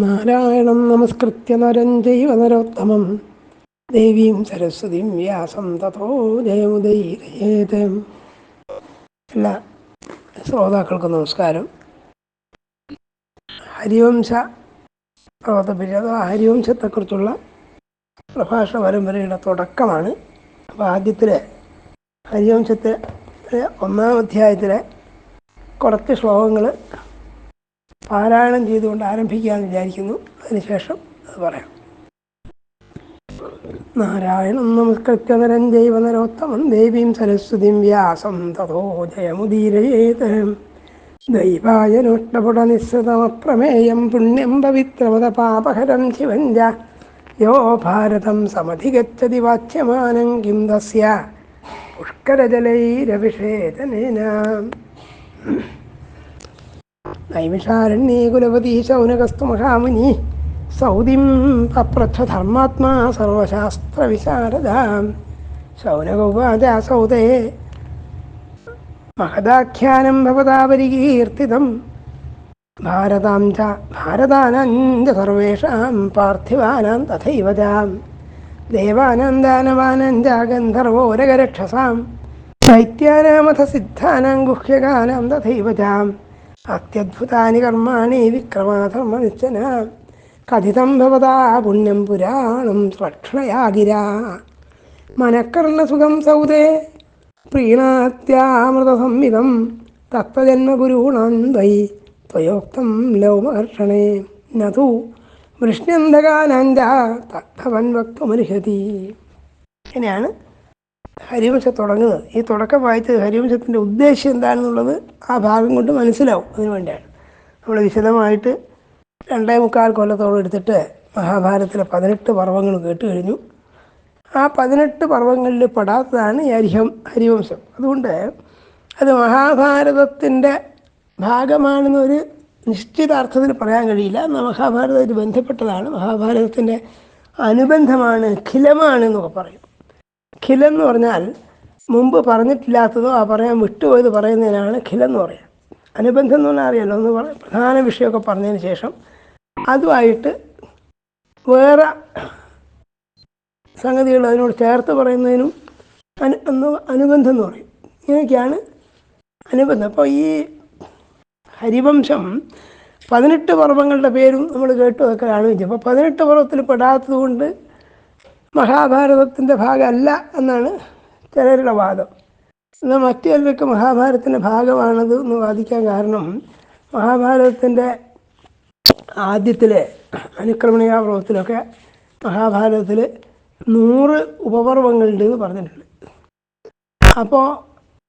നാരായണം നമസ്കൃത്യ നരം ജൈവ നരോത്തമം. ദേവീം സരസ്വതിയും വ്യാസം തഥോ ജയമുദൈരയേത് എല്ലാ ശ്രോതാക്കൾക്കും നമസ്കാരം. ഹരിവംശ പ്രവർത്തപ്പിച്ച അഥവാ ഹരിവംശത്തെക്കുറിച്ചുള്ള പ്രഭാഷണ പരമ്പരയുടെ തുടക്കമാണ്. അപ്പോൾ ആദ്യത്തിലെ ഹരിവംശത്തെ ഒന്നാം അധ്യായത്തിലെ കുറച്ച് ശ്ലോകങ്ങൾ പാരായണം ചെയ്തുകൊണ്ട് ആരംഭിക്കാമെന്ന് വിചാരിക്കുന്നു. അതിനുശേഷം അത് പറയാം. നാരായണം നമസ്കൃത്യ നരം ദേവീം സരസ്വതിം വ്യാസം തഥോ ജയമുദീരയേത്. ദൈവായനോഷ്ടപുട നിസ്സൃതമപ്രമേയം പുണ്യം പവിത്രമത പാപഹരം ശിവഞ്ച യോ ഭാരതം സമധിഗച്ഛതി വാച്യമാനം കിം തസ്യ. പുഷ്കരജലൈരഭിഷേചനേന നൈമിഷാരണ്യേ കുലപതി ശൗനകസ്തു മഹാമുനി. സൗദിം പപ്രച്ഛധർമാത്മാ സർവശാസ്ത്രവിശാരദ ശൗനകോപാച സൗതേ മഹദാഖ്യാനം ഭവതാപരികീർത്തിതം ഭാരതാം ച ഭാരതാനാം ച സർവേഷാം പാർത്ഥിവാനാം തഥൈവ ച. ദേവാനാം ദാനവാനാം ച ഗന്ധർവോരഗരക്ഷസാം ദൈത്യാനാമഥ സിദ്ധാനാം ഗുഹ്യകാനാം തഥൈവ ച. അത്യദ്ഭുതാനി കർമാണി വിക്രമാധർമ്മനിശ്ചന. കഥിതം ഭവതാ പുണ്യം പുരാണം സ്വക്ഷണയാഗിര മനക്കർണസുഖം സൗദേ. പ്രീണാത്യാമൃതസംവിധം തത്വജന്മഗുരുണാം ത്വൈ ത്വയോക്തം ലൗമകർഷണേ നതു വൃഷ്ണ്യന്ധകാനാഞ്ച തത്വൻ വക്തുമർഹതി ഇങ്ങനെയാണ് ഹരിവംശം തുടങ്ങുന്നത്. ഈ തുടക്കം വായിച്ചത് ഹരിവംശത്തിന്റെ ഉദ്ദേശം എന്താണെന്നുള്ളത് ആ ഭാഗം കൊണ്ട് മനസ്സിലാവും അതിനു വേണ്ടിയാണ്. നമ്മൾ വിശദമായിട്ട് രണ്ടേ മുക്കാൽ കൊല്ലത്തോളം എടുത്തിട്ട് മഹാഭാരതത്തിലെ പതിനെട്ട് പർവങ്ങൾ കേട്ട് കഴിഞ്ഞു. ആ പതിനെട്ട് പർവങ്ങളിൽ പെടാത്തതാണ് ഈ ഹരിഹം ഹരിവംശം. അതുകൊണ്ട് അത് മഹാഭാരതത്തിന്റെ ഭാഗമാണെന്നൊരു നിശ്ചിത അർത്ഥത്തിൽ പറയാൻ കഴിയില്ല. എന്നാൽ മഹാഭാരതമായിട്ട് ബന്ധപ്പെട്ടതാണ്. മഹാഭാരതത്തിന്റെ അനുബന്ധമാണ് ഖിലമാണ് എന്നൊക്കെ പറയും. ഖിലം എന്ന് പറഞ്ഞാൽ മുമ്പ് പറഞ്ഞിട്ടില്ലാത്തതോ ആ പറയാൻ വിട്ടുപോയത് പറയുന്നതിനാണ് ഖിലെന്ന് പറയുക. അനുബന്ധം എന്ന് പറഞ്ഞാൽ അറിയാലോ പറ പ്രധാന വിഷയമൊക്കെ പറഞ്ഞതിന് ശേഷം അതുമായിട്ട് വേറെ സംഗതികൾ അതിനോട് ചേർത്ത് പറയുന്നതിനും അനു അനുബന്ധം എന്ന് പറയും. ഇങ്ങനെയൊക്കെയാണ് അനുബന്ധം. അപ്പോൾ ഈ ഹരിവംശം പതിനെട്ട് പർവങ്ങളുടെ പേരും നമ്മൾ കേട്ടു അതൊക്കെ കാണുകയും അപ്പോൾ പതിനെട്ട് പർവത്തിൽ പെടാത്തത് കൊണ്ട് മഹാഭാരതത്തിന്റെ ഭാഗമല്ല എന്നാണ് ചിലരുടെ വാദം. എന്നാൽ മറ്റു ചിലർക്ക് മഹാഭാരതത്തിന്റെ ഭാഗമാണത് എന്ന് വാദിക്കാൻ കാരണം മഹാഭാരതത്തിന്റെ ആദ്യത്തിലെ അനുക്രമണികാപർവത്തിലൊക്കെ മഹാഭാരതത്തിൽ നൂറ് ഉപപർവങ്ങളുണ്ട് എന്ന് പറഞ്ഞിട്ടുണ്ട്. അപ്പോൾ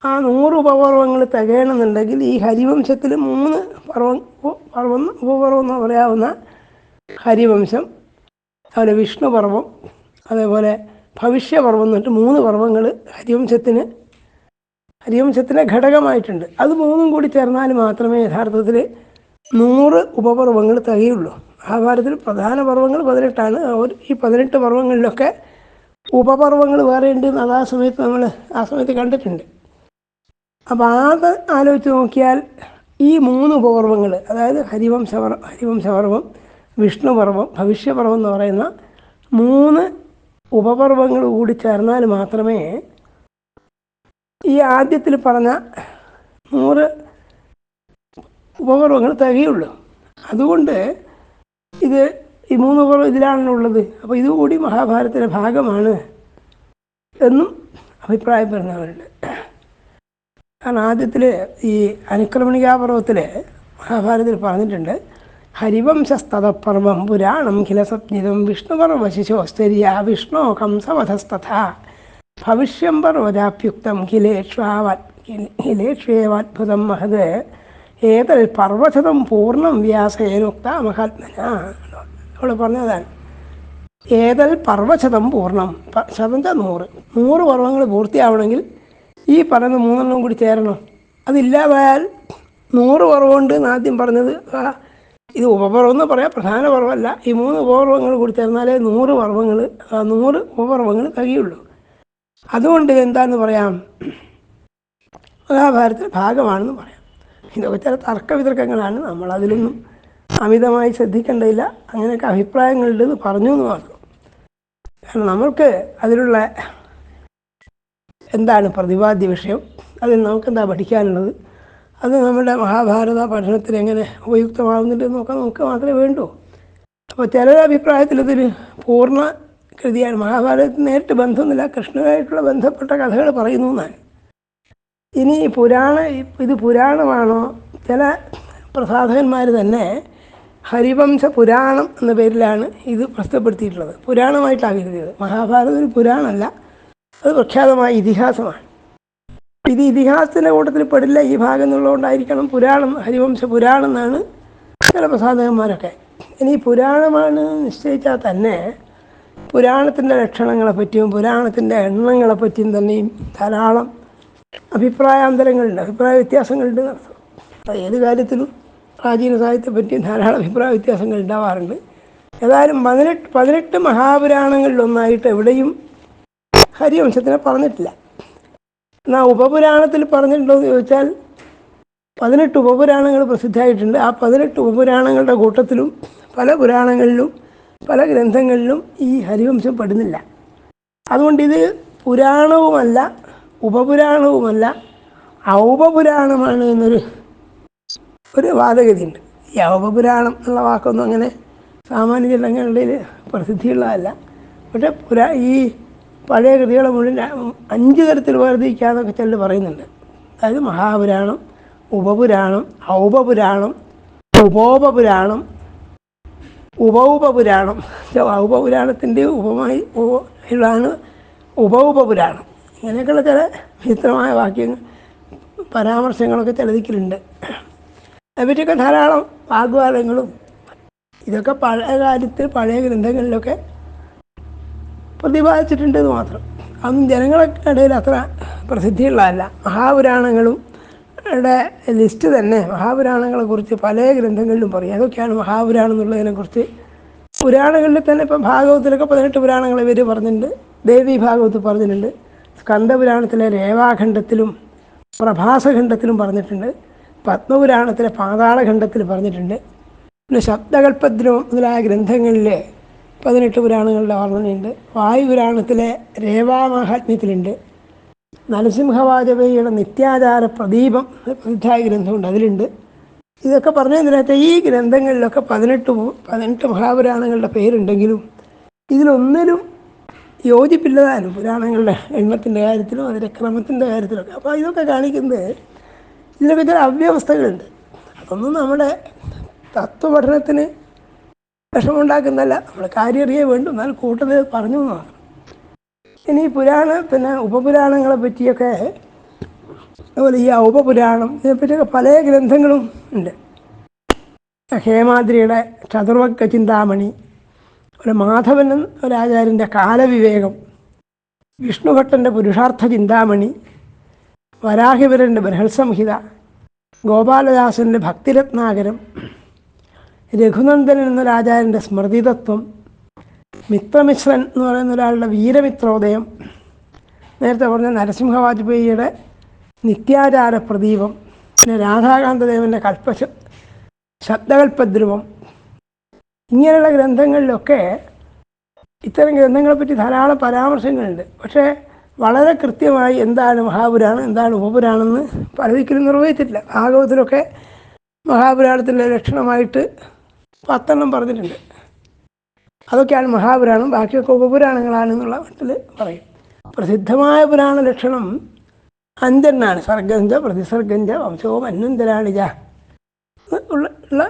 ആ നൂറ് ഉപപർവങ്ങൾ തികയണമെന്നുണ്ടെങ്കിൽ ഈ ഹരിവംശത്തിൽ മൂന്ന് പർവം പർവം ഉപപർവം എന്ന് പറയാവുന്ന ഹരിവംശം അതുപോലെ വിഷ്ണുപർവം അതേപോലെ ഭവിഷ്യപർവം എന്നിട്ട് മൂന്ന് പർവങ്ങൾ ഹരിവംശത്തിന് ഹരിവംശത്തിന്റെ ഘടകമായിട്ടുണ്ട്. അത് മൂന്നും കൂടി ചേർന്നാൽ മാത്രമേ യഥാർത്ഥത്തിൽ നൂറ് ഉപപർവങ്ങൾ തികയുള്ളൂ. മഹാഭാരതത്തിൽ പ്രധാന പർവങ്ങൾ പതിനെട്ടാണ്. ഈ പതിനെട്ട് പർവങ്ങളിലൊക്കെ ഉപപർവങ്ങൾ വേറെ ഉണ്ട് അത് ആ സമയത്ത് നമ്മൾ ആ സമയത്ത് കണ്ടിട്ടുണ്ട്. അപ്പോൾ അത് ആലോചിച്ച് നോക്കിയാൽ ഈ മൂന്ന് ഉപപർവങ്ങൾ അതായത് ഹരിവംശപർ ഹരിവംശപർവം വിഷ്ണുപർവം ഭവിഷ്യപർവം എന്ന് പറയുന്ന മൂന്ന് ഉപപർവങ്ങൾ കൂടി ചേർന്നാൽ മാത്രമേ ഈ ആദ്യത്തിൽ പറഞ്ഞ നൂറ് ഉപപർവങ്ങൾ തികയുള്ളൂ. അതുകൊണ്ട് ഇത് ഈ മൂന്ന് പർവം ഇതിലാണല്ലോ ഉള്ളത്. അപ്പോൾ ഇതുകൂടി മഹാഭാരതത്തിന്റെ ഭാഗമാണ് എന്നും അഭിപ്രായപ്പെടുന്നവരുണ്ട് കാരണം ആദ്യത്തിൽ ഈ അനുക്രമണികാപർവത്തിൽ മഹാഭാരതത്തിൽ പറഞ്ഞിട്ടുണ്ട്. ഹരിവംശസ്തപർവം പുരാണം കിലസപ്നിതം വിഷ്ണുപർവ ശിശോസ്തരിയ വിഷ്ണോ കംസവധസ്തഥ ഭവിഷ്യം പർവജാഭ്യുക്തം കിലേഷ്വാവത് കിലേഷ്വേവാത്ഭുതം മഹത്. ഏതൽ പർവതം പൂർണം വ്യാസേനുക്ത മഹാത്മന. അവൾ പറഞ്ഞതാണ്. ഏതൽ പർവശതം പൂർണം? ശതം നൂറ്. നൂറ് പർവങ്ങൾ പൂർത്തിയാവണമെങ്കിൽ ഈ പറയുന്ന മൂന്നെണ്ണം കൂടി ചേരണം. അതില്ലാതായാൽ നൂറ് പർവമുണ്ട് എന്ന് ആദ്യം പറഞ്ഞത് ഇത് ഉപപർവം എന്ന് പറയാം പ്രധാന പർവമല്ല. ഈ മൂന്ന് ഉപപർവങ്ങൾ കൂടി ചേർന്നാലേ നൂറ് പർവങ്ങൾ നൂറ് ഉപപർവങ്ങൾ കഴിയുള്ളൂ. അതുകൊണ്ട് എന്താന്ന് പറയാം? മഹാഭാരതത്തിന്റെ ഭാഗമാണെന്ന് പറയാം. ഇതൊക്കെ ചില തർക്ക വിതർക്കങ്ങളാണ് നമ്മൾ അതിലൊന്നും അമിതമായി ശ്രദ്ധിക്കേണ്ടതില്ല. അങ്ങനെയൊക്കെ അഭിപ്രായങ്ങളുണ്ടെന്ന് പറഞ്ഞു എന്ന് മാത്രം. കാരണം നമ്മൾക്ക് അതിലുള്ള എന്താണ് പ്രതിപാദ്യ വിഷയം? അതിൽ നമുക്കെന്താ പഠിക്കാനുള്ളത്? അത് നമ്മുടെ മഹാഭാരത പഠനത്തിൽ എങ്ങനെ ഉപയുക്തമാകുന്നുണ്ടെന്ന് നോക്കാൻ നമുക്ക് മാത്രമേ വേണ്ടൂ. അപ്പോൾ ചിലരുടെ അഭിപ്രായത്തിൽ ഇതൊരു പൂർണ കൃതിയാണ്. മഹാഭാരതത്തിന് നേരിട്ട് ബന്ധമൊന്നുമില്ല. കൃഷ്ണനായിട്ടുള്ള ബന്ധപ്പെട്ട കഥകൾ പറയുന്നു എന്നാണ്. ഇനി പുരാണ ഇത് പുരാണമാണോ? ചില പ്രസാധകന്മാർ തന്നെ ഹരിവംശ പുരാണം എന്ന പേരിലാണ് ഇത് പ്രസിദ്ധപ്പെടുത്തിയിട്ടുള്ളത്. പുരാണമായിട്ടാണ് കരുതിയത്. മഹാഭാരതം ഒരു പുരാണമല്ല. അത് പ്രഖ്യാതമായ ഇതിഹാസമാണ്. ഇത് ഇതിഹാസത്തിന്റെ കൂട്ടത്തിൽ പെടില്ല. ഈ ഭാഗം എന്നുള്ളതുകൊണ്ടായിരിക്കണം പുരാണം ഹരിവംശ പുരാണം എന്നാണ് ചില പ്രസാധകന്മാരൊക്കെ ഇനി പുരാണമാണ് നിശ്ചയിച്ചാൽ തന്നെ പുരാണത്തിന്റെ ലക്ഷണങ്ങളെ പറ്റിയും പുരാണത്തിന്റെ എണ്ണങ്ങളെ പറ്റിയും തന്നെയും ധാരാളം അഭിപ്രായാന്തരങ്ങളുണ്ട് അഭിപ്രായ വ്യത്യാസങ്ങളുണ്ട് നടത്തും. ഏത് കാര്യത്തിലും പ്രാചീന സാഹിത്യത്തെ പറ്റിയും ധാരാളം അഭിപ്രായ വ്യത്യാസങ്ങൾ ഉണ്ടാവാറുണ്ട്. ഏതായാലും പതിനെട്ട് പതിനെട്ട് മഹാപുരാണങ്ങളിലൊന്നായിട്ട് എവിടെയും ഹരിവംശത്തിനെ പറഞ്ഞിട്ടില്ല. എന്നാൽ ഉപപുരാണത്തിൽ പറഞ്ഞിട്ടുണ്ടോ എന്ന് ചോദിച്ചാൽ പതിനെട്ട് ഉപപുരാണങ്ങൾ പ്രസിദ്ധമായിട്ടുണ്ട്. ആ പതിനെട്ട് ഉപപുരാണങ്ങളുടെ കൂട്ടത്തിലും പല പുരാണങ്ങളിലും പല ഗ്രന്ഥങ്ങളിലും ഈ ഹരിവംശം പെടുന്നില്ല. അതുകൊണ്ട് ഇത് പുരാണവുമല്ല ഉപപുരാണവുമല്ല ഔപപുരാണമാണ് എന്നൊരു ഒരു വാദഗതിയുണ്ട്. ഈ ഔപപുരാണം എന്നുള്ള വാക്കൊന്നും അങ്ങനെ സാമാന്യ ജനങ്ങളുടെ പ്രസിദ്ധിയുള്ളതല്ല. പക്ഷേ പുരാ ഈ പഴയ കൃതികളെ മുഴുവൻ അഞ്ച് തരത്തിൽ വേർതിരിക്കാന്നൊക്കെ ചിലർ പറയുന്നുണ്ട്. അതായത് മഹാപുരാണം ഉപപുരാണം ഔപപുരാണം ഉപോപപുരാണം ഉപൗപപുരാണം. ഔപപുരാണത്തിന്റെ ഉപമായി ഉള്ളതാണ് ഉപൗപപുരാണം. ഇങ്ങനെയൊക്കെയുള്ള ചില വിചിത്രമായ വാക്യങ്ങൾ പരാമർശങ്ങളൊക്കെ ചിലതിക്കലുണ്ട് അതിനെപ്പറ്റിയൊക്കെ ധാരാളം വാഗ്വാദങ്ങളും ഇതൊക്കെ പഴയ കാര്യത്തിൽ പഴയ ഗ്രന്ഥങ്ങളിലൊക്കെ പ്രതിപാദിച്ചിട്ടുണ്ടെന്ന് മാത്രം. അതൊന്നും ജനങ്ങളുടെ ഇടയിൽ അത്ര പ്രസിദ്ധിയുള്ളതല്ല. മഹാപുരാണങ്ങളും ലിസ്റ്റ് തന്നെ. മഹാപുരാണങ്ങളെക്കുറിച്ച് പല ഗ്രന്ഥങ്ങളിലും പറയും. അതൊക്കെയാണ് മഹാപുരാണം എന്നുള്ളതിനെക്കുറിച്ച് പുരാണങ്ങളിൽ തന്നെ ഇപ്പം ഭാഗവത്തിലൊക്കെ പതിനെട്ട് പുരാണങ്ങൾ ഇവർ പറഞ്ഞിട്ടുണ്ട്. ദേവി ഭാഗവത്ത് പറഞ്ഞിട്ടുണ്ട്. സ്കന്ദപുരാണത്തിലെ രേവാഖണ്ഡത്തിലും പ്രഭാസഖണ്ഡത്തിലും പറഞ്ഞിട്ടുണ്ട്. പത്മപുരാണത്തിലെ പാതാളഖണ്ഡത്തിൽ പറഞ്ഞിട്ടുണ്ട്. പിന്നെ ശബ്ദകൽപ്പദ്രവം മുതലായ ഗ്രന്ഥങ്ങളിൽ പതിനെട്ട് പുരാണങ്ങളുടെ വർണനയുണ്ട് വായുപുരാണത്തിലെ രേവാമാഹാത്മ്യത്തിലുണ്ട് നരസിംഹവാജപേയിയുടെ നിത്യാചാര പ്രദീപം പ്രസിദ്ധായ ഗ്രന്ഥമുണ്ട് അതിലുണ്ട്. ഇതൊക്കെ പറഞ്ഞതിനകത്ത് ഈ ഗ്രന്ഥങ്ങളിലൊക്കെ പതിനെട്ട് പതിനെട്ട് മഹാപുരാണങ്ങളുടെ പേരുണ്ടെങ്കിലും ഇതിലൊന്നിനും യോജിപ്പില്ലതാനും പുരാണങ്ങളുടെ എണ്ണത്തിന്റെ കാര്യത്തിലും അതിന്റെ ക്രമത്തിന്റെ കാര്യത്തിലൊക്കെ. അപ്പോൾ ഇതൊക്കെ കാണിക്കുന്നത് ഇതിലൊക്കെ ചില അവ്യവസ്ഥകളുണ്ട്. അതൊന്നും നമ്മുടെ തത്വപഠനത്തിന് വിഷമമുണ്ടാക്കുന്നതല്ല. നമ്മൾ കാര്യം അറിയേ വേണ്ടു. എന്നാൽ കൂട്ടത്തിൽ പറഞ്ഞു എന്ന് മാത്രം. ഇനി പുരാണ പിന്നെ ഉപപുരാണങ്ങളെ പറ്റിയൊക്കെ അതുപോലെ ഈ ഉപപുരാണം ഇതിനെപ്പറ്റിയൊക്കെ പല ഗ്രന്ഥങ്ങളും ഉണ്ട്. ഹേമാദ്രിയുടെ ചതുർവക്ക ചിന്താമണി ഒരു മാധവൻ ഒരാചാര്യന്റെ കാലവിവേകം വിഷ്ണുഭട്ടന്റെ പുരുഷാർത്ഥ ചിന്താമണി വരാഹിവരന്റെ ബൃഹത്സംഹിത ഗോപാലദാസന്റെ ഭക്തിരത്നാകരം രഘുനന്ദനൻ രാജാവിന്റെ സ്മൃതിതത്വം മിത്രമിശ്രൻ എന്ന് പറയുന്ന ഒരാളുടെ വീരമിത്രോദയം നേരത്തെ പറഞ്ഞ നരസിംഹ വാജ്പേയിയുടെ നിത്യാചാര പ്രദീപം പിന്നെ രാധാകാന്തദേവന്റെ കൽപ്പശ ശബ്ദകൽപ്പദ്രുവം ഇങ്ങനെയുള്ള ഗ്രന്ഥങ്ങളിലൊക്കെ ഇത്തരം ഗ്രന്ഥങ്ങളെപ്പറ്റി ധാരാളം പരാമർശങ്ങളുണ്ട്. പക്ഷേ വളരെ കൃത്യമായി എന്താണ് മഹാപുരാണം എന്താണ് ഉപപുരാണെന്ന് പലതിക്കലും നിർവഹിച്ചിട്ടില്ല. ഭാഗവതത്തിലൊക്കെ മഹാപുരാണത്തിന്റെ ലക്ഷണമായിട്ട് പത്തെണ്ണം പറഞ്ഞിട്ടുണ്ട്. അതൊക്കെയാണ് മഹാപുരാണം. ബാക്കിയൊക്കെ ഉപപുരാണങ്ങളാണ് എന്നുള്ള മട്ടിൽ പറയും. പ്രസിദ്ധമായ പുരാണ ലക്ഷണം അഞ്ചെണ്ണാണ് സർഗഞ്ച പ്രതിസർഗഞ്ച വംശവും അന്നന്തരാണിജ ഉള്ള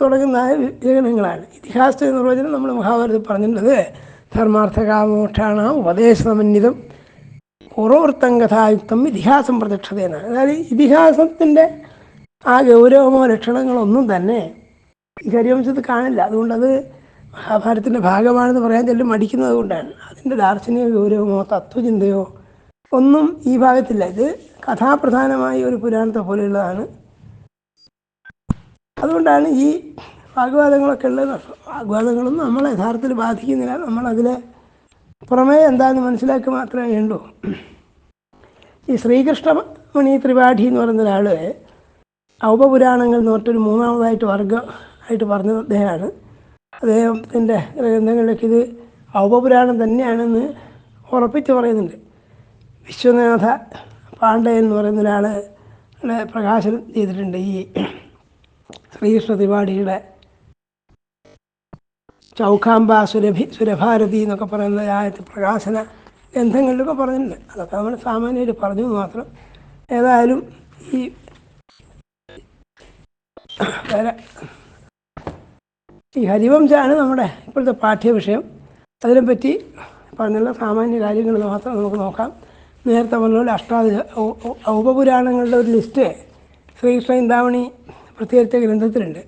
തുടങ്ങുന്ന വിഗ്രഹങ്ങളാണ്. ഇതിഹാസ നിർവചനം നമ്മൾ മഹാഭാരതത്തിൽ പറഞ്ഞിട്ടുള്ളത് ധർമാർത്ഥകാമോക്ഷാണ ഉപദേശസമന്വിതം പൂർവവൃത്തം കഥായുക്തം ഇതിഹാസം പ്രത്യക്ഷതയെന്നാണ് അതായത് ഇതിഹാസത്തിന്റെ ആ ഗൗരവമോ ലക്ഷണങ്ങളൊന്നും തന്നെ ഈ കാണില്ല. കാണില്ല അതുകൊണ്ടത് മഹാഭാരതത്തിന്റെ ഭാഗമാണെന്ന് പറയാൻ ചെല്ലും മടിക്കുന്നത് കൊണ്ടാണ്. അതിന്റെ ദാർശനിക ഗൗരവമോ തത്വചിന്തയോ ഒന്നും ഈ ഭാഗത്തില്ല. ഇത് കഥാപ്രധാനമായ ഒരു പുരാണത്തെ പോലെയുള്ളതാണ്. അതുകൊണ്ടാണ് ഈ വാഗ്വാദങ്ങളൊക്കെ ഉള്ളത്. വാഗ്വാദങ്ങളൊന്നും നമ്മളെ യഥാർത്ഥത്തിൽ ബാധിക്കുന്നില്ല. നമ്മളതിലെ പുറമേ എന്താണെന്ന് മനസ്സിലാക്കി മാത്രമേ വേണ്ടൂ ഈ ശ്രീകൃഷ്ണമണി ത്രിപാഠി എന്ന് പറയുന്ന ഒരാൾ ഔപപുരാണങ്ങൾ എന്ന് പറഞ്ഞിട്ടൊരു മൂന്നാമതായിട്ട് വർഗം ആയിട്ട് പറഞ്ഞത് അദ്ദേഹമാണ്. അദ്ദേഹത്തിന്റെ ഗ്രന്ഥങ്ങളിലേക്ക് ഇത് ഔപപുരാണം തന്നെയാണെന്ന് ഉറപ്പിച്ച് പറയുന്നുണ്ട്. വിശ്വനാഥ പാണ്ഡെ എന്ന് പറയുന്ന ഒരാൾ പ്രകാശനം ചെയ്തിട്ടുണ്ട് ഈ ശ്രീകൃഷ്ണ ത്രിപാഠിയുടെ. ചൗഖാംബ സുരഭി സുരഭാരതി എന്നൊക്കെ പറയുന്ന ആ പ്രകാശന ഗ്രന്ഥങ്ങളിലൊക്കെ പറഞ്ഞിട്ടുണ്ട്. അതൊക്കെ നമ്മൾ സാമാന്യമായിട്ട് പറഞ്ഞു മാത്രം. ഏതായാലും ഈ വേറെ ഈ ഹരിവംശമാണ് നമ്മുടെ ഇപ്പോഴത്തെ പാഠ്യവിഷയം. അതിനെപ്പറ്റി പറഞ്ഞുള്ള സാമാന്യ കാര്യങ്ങൾ മാത്രം നമുക്ക് നോക്കാം. നേരത്തെ പറഞ്ഞ അഷ്ടാദ ഔപപുരാണങ്ങളുടെ ഒരു ലിസ്റ്റ് ശ്രീകൃഷ്ണ ചിന്താമണി പ്രത്യേകിച്ച ഗ്രന്ഥത്തിലുണ്ട്.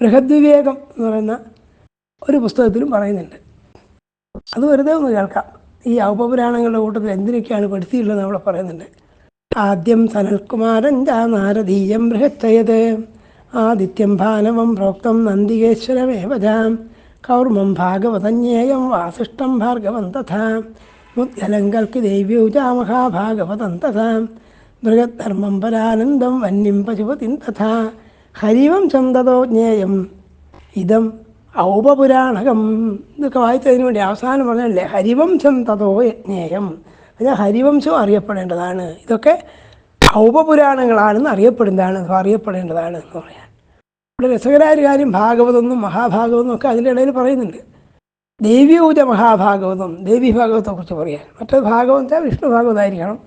ബൃഹദ്വിവേകം എന്ന് പറയുന്ന ഒരു പുസ്തകത്തിലും പറയുന്നുണ്ട്. അത് വെറുതെ ഒന്ന് കേൾക്കാം. ഈ ഔപപുരാണങ്ങളുടെ കൂട്ടത്തിൽ എന്തിനൊക്കെയാണ് പഠിച്ചിട്ടുള്ളത് അവിടെ പറയുന്നുണ്ട്. ആദ്യം സനൽകുമാരൻ നാരദീയം ബൃഹച്ചയത്. ആദിത്യം ഭാനവം പ്രോക്തം നന്ദികേശ്വരമേവജാം കൗർമം ഭാഗവതന്യേയം വാസിഷ്ടം ഭാർഗവം തഥാ. മുദ്ഗലങ്കൽക്ക് ദൈവ്യൂജാ മഹാഭാഗവതം തഥാ. ബൃഹദ്ധർമ്മം പരാനന്ദം വന്യം പശുപതിം തഥാ. ഹരിവംശം തതോ ജ്ഞേയം. ഇതം ഔപപുരാണകം. ഇതൊക്കെ വായിച്ചതിന് വേണ്ടി അവസാനം പറഞ്ഞല്ലേ ഹരിവംശം തതോ ജ്ഞേയം അതിനാൽ ഹരിവംശം അറിയപ്പെടേണ്ടതാണ്. ഇതൊക്കെ ഔപപുരാണങ്ങളാണെന്ന് അറിയപ്പെടുന്നതാണ് അറിയപ്പെടേണ്ടതാണ് എന്ന് പറയാൻ. ഇവിടെ രസകരമായ ഒരു കാര്യം ഭാഗവതമെന്നും മഹാഭാഗവതം ഒക്കെ അതിന്റെ ഇടയിൽ പറയുന്നുണ്ട്. ദേവിയൂജ മഹാഭാഗവതം ദേവി ഭാഗവതത്തെക്കുറിച്ച് പറയാൻ. മറ്റൊരു ഭാഗവതം വെച്ചാൽ വിഷ്ണു ഭാഗവതമായിരിക്കണം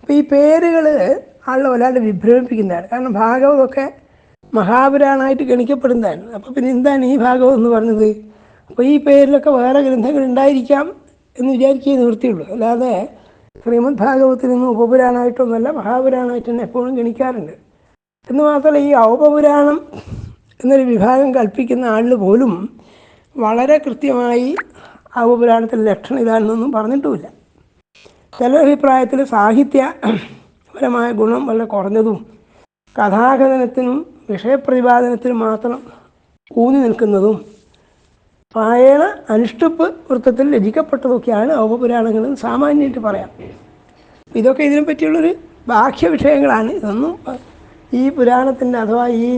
അപ്പോൾ ഈ പേരുകൾ ആളുടെ വല്ലാണ്ട് വിഭ്രമിപ്പിക്കുന്നതാണ്. കാരണം ഭാഗവതമൊക്കെ മഹാപുരാണമായിട്ട് ഗണിക്കപ്പെടുന്നതാണ്. അപ്പോൾ പിന്നെ എന്താണ് ഈ ഭാഗവതം എന്ന് പറഞ്ഞത്? അപ്പോൾ ഈ പേരിലൊക്കെ വേറെ ഗ്രന്ഥങ്ങൾ ഉണ്ടായിരിക്കാം എന്ന് വിചാരിക്കുകയേ നിവൃത്തിയുള്ളൂ. അല്ലാതെ ശ്രീമദ് ഭാഗവത്തിൽ നിന്ന് ഉപപുരാണമായിട്ടൊന്നുമല്ല മഹാപുരാണമായിട്ട് തന്നെ എപ്പോഴും ഗണിക്കാറുണ്ട്. എന്ന് മാത്രമല്ല ഈ ഔപപുരാണം എന്നൊരു വിഭാഗം കൽപ്പിക്കുന്ന ആളിൽ പോലും വളരെ കൃത്യമായി ഔപപുരാണത്തിന്റെ ലക്ഷണം ഇതാണെന്നൊന്നും പറഞ്ഞിട്ടുമില്ല. ചില അഭിപ്രായത്തിൽ സാഹിത്യപരമായ ഗുണം വളരെ കുറഞ്ഞതും കഥാകഥനത്തിനും വിഷയപ്രതിപാദനത്തിനും മാത്രം ഊന്നി നിൽക്കുന്നതും പ്രായണ അനുഷ്ടപ്പ് വൃത്തത്തിൽ രചിക്കപ്പെട്ടതൊക്കെയാണ് ഔപപുരാണങ്ങളും സാമാന്യമായിട്ട് പറയാം. ഇതൊക്കെ ഇതിനെ പറ്റിയുള്ളൊരു ബാഹ്യ വിഷയങ്ങളാണ്. ഇതൊന്നും ഈ പുരാണത്തിന്റെ അഥവാ ഈ